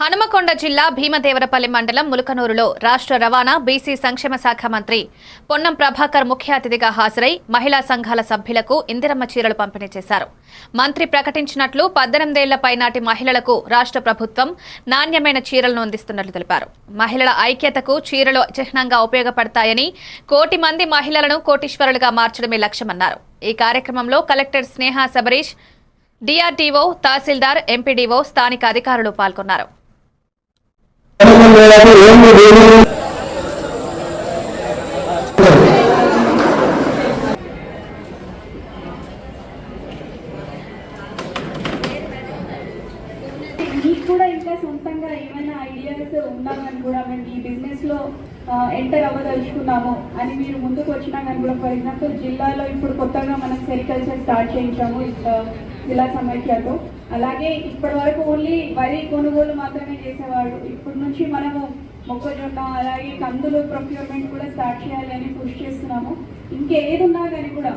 హనుమకొండ జిల్లా భీమదేవరపల్లి మండలం ములకనూరులో రాష్ట్ర రవాణా బీసీ సంక్షేమ శాఖ మంత్రి పొన్నం ప్రభాకర్ ముఖ్య అతిథిగా హాజరై మహిళా సంఘాల సభ్యులకు ఇందిరమ్మ చీరలు పంపిణీ చేశారు. మంత్రి ప్రకటించినట్లు పద్దెనిమిదేళ్ళ పైనాటి మహిళలకు రాష్ట్ర ప్రభుత్వం నాణ్యమైన చీరలను అందిస్తున్నట్లు తెలిపారు. మహిళల ఐక్యతకు చీరలు చిహ్నంగా ఉపయోగపడతాయని కోటి మంది మహిళలను కోటీశ్వరులుగా మార్చడమే లక్ష్యమన్నారు. ఈ కార్యక్రమంలో కలెక్టర్ స్నేహ సబరీష్ డిఆర్డీఓ తహసీల్దార్ ఎంపీడీఓ స్థానిక అధికారులు పాల్గొన్నారు. మీకు కూడా ఇంకా సొంతంగా ఏమైనా ఐడియాస్ ఉన్నామని కూడా మేము ఈ బిజినెస్లో ఎంటర్ అవ్వదలుచుకున్నాము అని మీరు ముందుకు వచ్చినా కానీ కూడా ఫర్ ఎగ్జాంపుల్ జిల్లాలో ఇప్పుడు కొత్తగా మనం సెరికల్చర్ స్టార్ట్ చేయించాము. జిల్లా సమైక్యతో అలాగే ఇప్పటి వరకు ఓన్లీ వరి కొనుగోలు మాత్రమే చేసేవాడు ఇప్పటి నుంచి మనము మొక్కజొన్న అలాగే కందులు ప్రొక్యూర్మెంట్ కూడా స్టార్ట్ చేయాలి అని కృషి చేస్తున్నాము. ఇంకేది ఉన్నా కానీ కూడా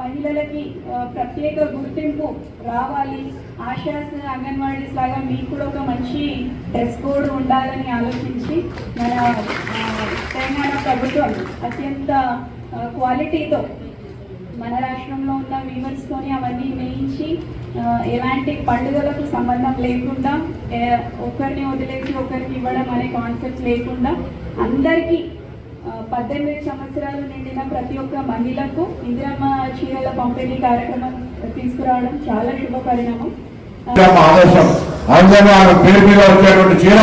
మహిళలకి ప్రత్యేక గుర్తింపు రావాలి. ఆశాస్ అంగన్వాడీస్ లాగా మీకు కూడా ఒక మంచి డ్రెస్ కోడ్ ఉండాలని ఆలోచించి మన తెలంగాణ ప్రభుత్వం అత్యంత క్వాలిటీతో మన రాష్ట్రంలో ఉన్న వీవర్స్తోని అవన్నీ వేయించి ఎలాంటి పండుగలకు సంబంధం లేకుండా ఒకరిని వదిలేసి ఒకరికి ఇవ్వడం అనే కాన్సెప్ట్ లేకుండా అందరికీ పద్దెనిమిది సంవత్సరాలు నిండిన ప్రతి ఒక్క మహిళకు ఇందిరమ్మ చీరల పంపిణీ కార్యక్రమం తీసుకురావడం చాలా శుభపరిణామం. ఆదేశం పేరు మీద వచ్చేటువంటి చీర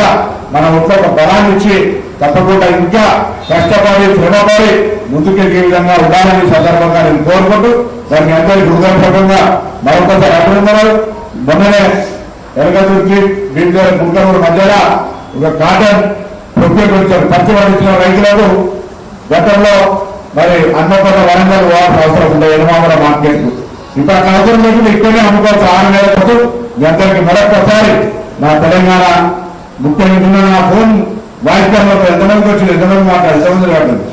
మన ఒక బలాన్ని ఇచ్చి తప్పకుండా ఇంకా కష్టపడి శ్రమపడి ముందుకెళ్ళే విధంగా ఉండాలని సందర్భంగా నేను కోరుకుంటూ దానికి అందరికీ హృదయపూర్వకంగా మరొకసారి అభినందనలు. మొన్ననే ఎరగతుర్తి బీజేపీ గుంటూరు మధ్యన ఒక కాటన్ ప్రొక్యూర్మెంట్ పత్తి పండించిన రైతులకు గతంలో మరి అన్నపూర్ణ వరంగల్ పోవాల్సిన అవసరం ఉండే ఎనమామల మార్కెట్ ఇప్పుడు అక్కడ అవసరం లేకుండా ఇక్కడనే అమ్ముకోవచ్చు. ఆరు నెలలకు మీ అందరికీ మరొకసారి నా తెలంగాణ ముఖ్యమంత్రి నా ఫోన్ వాయిస్ కాల్ ఎంతమందికి వచ్చింది ఎంతమంది మాట్లాడు ఎంతమంది మాట్లాడు